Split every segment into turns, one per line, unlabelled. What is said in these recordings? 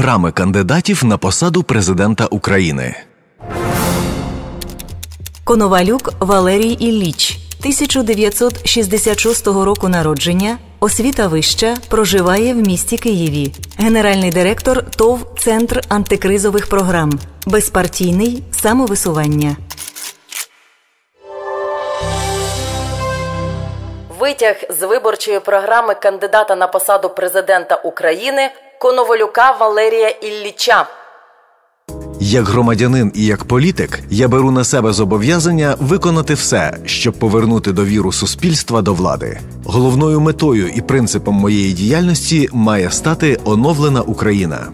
Програми кандидатів на посаду президента України.
Коновалюк Валерій Ілліч, 1966 року народження, освіта вища, проживає в місті Києві, генеральний директор ТОВ Центр антикризових програм, безпартійний самовисування.
Витяг з виборчої програми кандидата на посаду президента України Коновалюка Валерія Ілліча.
Як громадянин і як політик я беру на себе зобов'язання виконати все, щоб повернути довіру суспільства до влади. Головною метою і принципом моєї діяльності має стати оновлена Україна.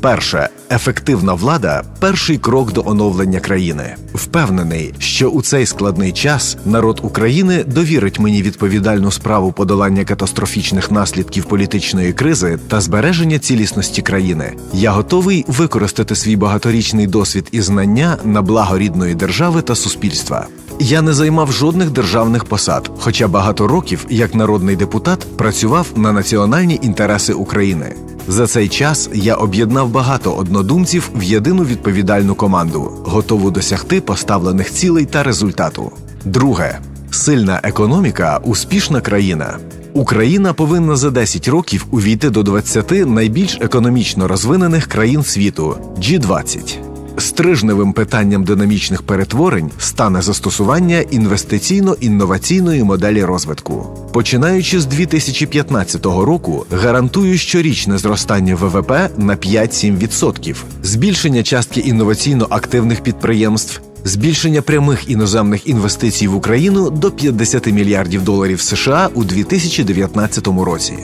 Перше ефективна влада перший крок до оновлення країни. Впевнений, що у цей складний час народ України довірить мені відповідальну справу подолання катастрофічних наслідків політичної кризи та збереження цілісності країни. Я готовий використати свій багаторічний досвід і знання на благо рідної держави та суспільства. Я не займав жодних державних посад, хоча багато років, як народний депутат, працював на національні інтереси України. За цей час я об'єднав багато однодумців в єдину відповідальну команду, готову досягти поставлених цілей та результату. Друге сильна економіка, успішна країна. Україна повинна за 10 років увійти до 20 найбільш економічно розвинених країн світу G20. Стрижневим питанням динамічних перетворень стане застосування інвестиційно-інноваційної моделі розвитку. Починаючи з 2015 року, гарантую щорічне зростання ВВП на 5-7%, збільшення частки інноваційно активних підприємств. Збільшення прямих іноземних інвестицій в Україну до 50 мільярдів доларів США у 2019 році.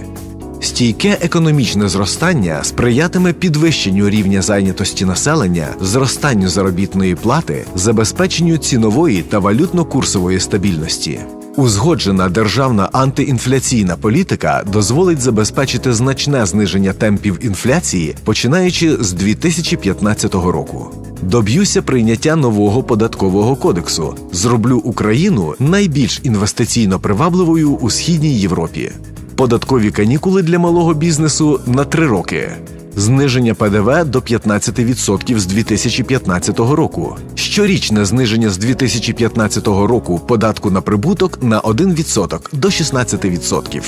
Стійке економічне зростання сприятиме підвищенню рівня зайнятості населення, зростанню заробітної плати, забезпеченню цінової та валютно-курсової стабільності. Узгоджена державна антиінфляційна політика дозволить забезпечити значне зниження темпів інфляції, починаючи з 2015 року. Доб'юся прийняття нового податкового кодексу. Зроблю Україну найбільш інвестиційно привабливою у східній Європі податкові канікули для малого бізнесу на три роки, зниження ПДВ до 15% з 2015 року, щорічне зниження з 2015 року податку на прибуток на 1% до 16%.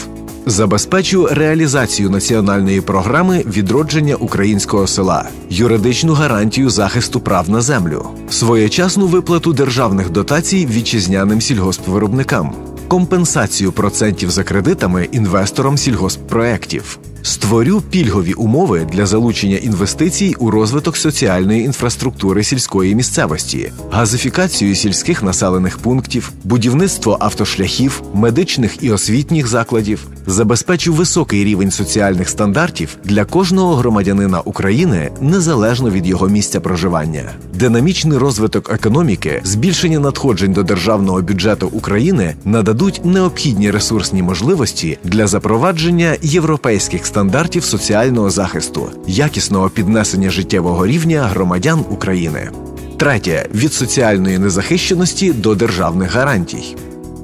Забезпечу реалізацію національної програми відродження українського села, юридичну гарантію захисту прав на землю, своєчасну виплату державних дотацій вітчизняним сільгоспвиробникам, компенсацію процентів за кредитами інвесторам сільгосппроєктів. Створю пільгові умови для залучення інвестицій у розвиток соціальної інфраструктури сільської місцевості, газифікацію сільських населених пунктів, будівництво автошляхів, медичних і освітніх закладів, забезпечу високий рівень соціальних стандартів для кожного громадянина України незалежно від його місця проживання, динамічний розвиток економіки, збільшення надходжень до державного бюджету України нададуть необхідні ресурсні можливості для запровадження європейських стандартів соціального захисту, якісного піднесення життєвого рівня громадян України. Третє від соціальної незахищеності до державних гарантій.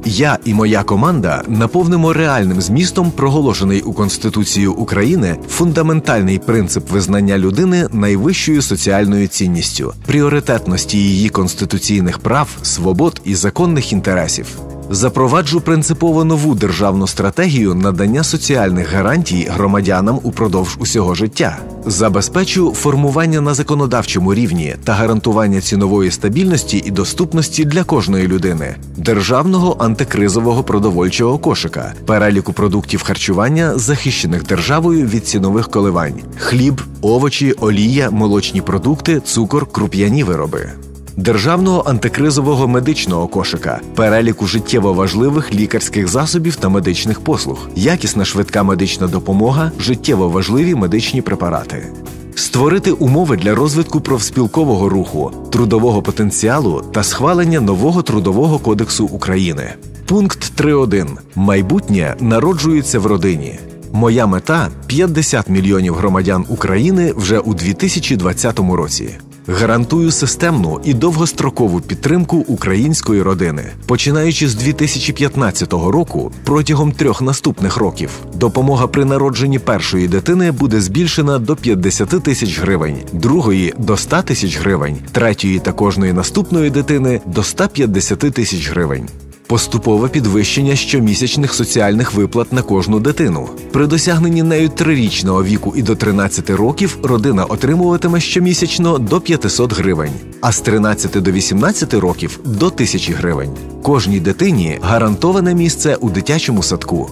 Я і моя команда наповнимо реальним змістом проголошений у Конституцію України фундаментальний принцип визнання людини найвищою соціальною цінністю, пріоритетності її конституційних прав, свобод і законних інтересів. Запроваджу принципово нову державну стратегію надання соціальних гарантій громадянам упродовж усього життя, забезпечу формування на законодавчому рівні та гарантування цінової стабільності і доступності для кожної людини, державного антикризового продовольчого кошика, переліку продуктів харчування, захищених державою від цінових коливань, хліб, овочі, олія, молочні продукти, цукор, круп'яні вироби державного антикризового медичного кошика, переліку життєво важливих лікарських засобів та медичних послуг, якісна швидка медична допомога, життєво важливі медичні препарати. Створити умови для розвитку профспілкового руху, трудового потенціалу та схвалення нового трудового кодексу України. Пункт 3.1. майбутнє народжується в родині. Моя мета 50 мільйонів громадян України вже у 2020 році. Гарантую системну і довгострокову підтримку української родини, починаючи з 2015 року, протягом трьох наступних років, допомога при народженні першої дитини буде збільшена до 50 тисяч гривень, другої до 100 тисяч гривень, третьої та кожної наступної дитини до 150 тисяч гривень. Поступове підвищення щомісячних соціальних виплат на кожну дитину. При досягненні нею трирічного віку і до 13 років родина отримуватиме щомісячно до 500 гривень, а з 13 до 18 років до 1000 гривень. Кожній дитині гарантоване місце у дитячому садку.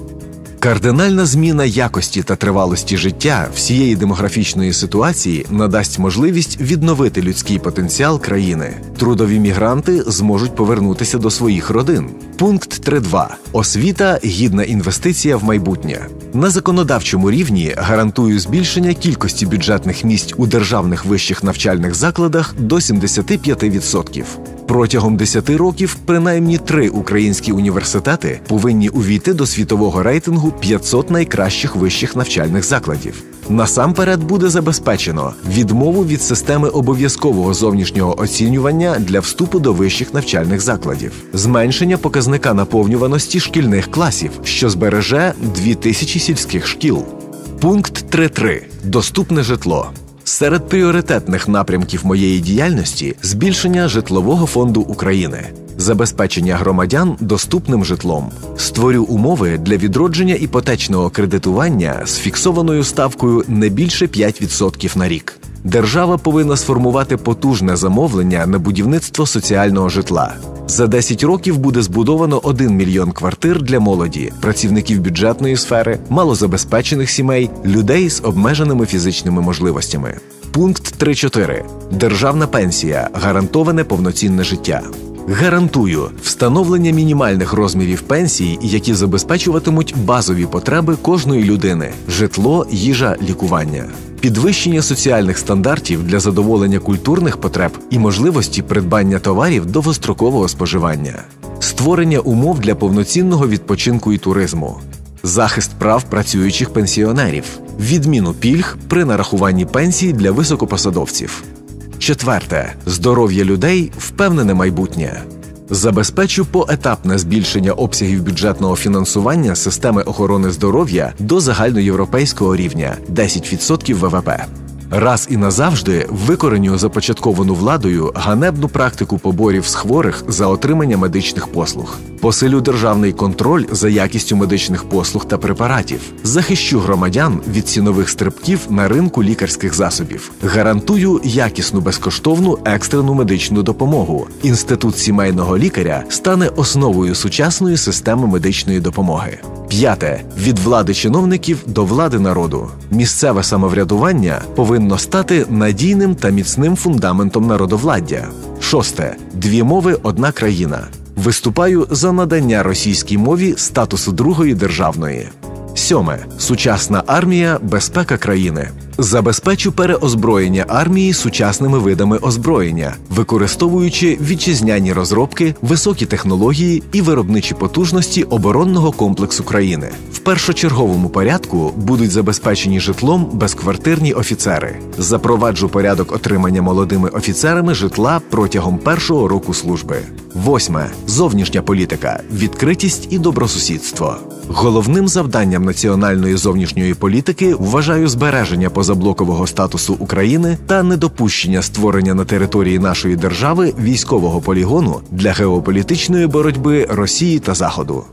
Кардинальна зміна якості та тривалості життя всієї демографічної ситуації надасть можливість відновити людський потенціал країни. Трудові мігранти зможуть повернутися до своїх родин. Пункт 3.2. освіта гідна інвестиція в майбутнє. На законодавчому рівні гарантую збільшення кількості бюджетних місць у державних вищих навчальних закладах до 75%. Протягом 10 років принаймні три українські університети повинні увійти до світового рейтингу 500 найкращих вищих навчальних закладів. Насамперед буде забезпечено відмову від системи обов'язкового зовнішнього оцінювання для вступу до вищих навчальних закладів, зменшення показника наповнюваності шкільних класів, що збереже 2000 сільських шкіл. Пункт 3.3. доступне житло. Серед пріоритетних напрямків моєї діяльності збільшення житлового фонду України, забезпечення громадян доступним житлом, створю умови для відродження іпотечного кредитування з фіксованою ставкою не більше 5% на рік. Держава повинна сформувати потужне замовлення на будівництво соціального житла. За 10 років буде збудовано 1 мільйон квартир для молоді, працівників бюджетної сфери, малозабезпечених сімей, людей з обмеженими фізичними можливостями. Пункт 3.4. Державна пенсія гарантоване повноцінне життя. Гарантую встановлення мінімальних розмірів пенсій, які забезпечуватимуть базові потреби кожної людини: житло, їжа, лікування. Підвищення соціальних стандартів для задоволення культурних потреб і можливості придбання товарів довгострокового споживання, створення умов для повноцінного відпочинку і туризму, захист прав працюючих пенсіонерів, відміну пільг при нарахуванні пенсій для високопосадовців. Четверте здоров'я людей впевнене майбутнє. Забезпечу поетапне збільшення обсягів бюджетного фінансування системи охорони здоров'я до загальноєвропейського рівня 10% ВВП. Раз і назавжди викореню започатковану владою ганебну практику поборів з хворих за отримання медичних послуг, посилю державний контроль за якістю медичних послуг та препаратів, захищу громадян від цінових стрибків на ринку лікарських засобів, гарантую якісну безкоштовну екстрену медичну допомогу. Інститут сімейного лікаря стане основою сучасної системи медичної допомоги. П'яте від влади чиновників до влади народу. Місцеве самоврядування повинно стати надійним та міцним фундаментом народовладдя. Шосте дві мови одна країна. Виступаю за надання російській мові статусу другої державної. Сьоме сучасна армія, безпека країни. Забезпечу переозброєння армії сучасними видами озброєння, використовуючи вітчизняні розробки, високі технології і виробничі потужності оборонного комплексу країни. В першочерговому порядку будуть забезпечені житлом безквартирні офіцери. Запроваджу порядок отримання молодими офіцерами житла протягом першого року служби. Восьме зовнішня політика, відкритість і добросусідство. Головним завданням національної зовнішньої політики вважаю збереження позаблокового статусу України та недопущення створення на території нашої держави військового полігону для геополітичної боротьби Росії та Заходу.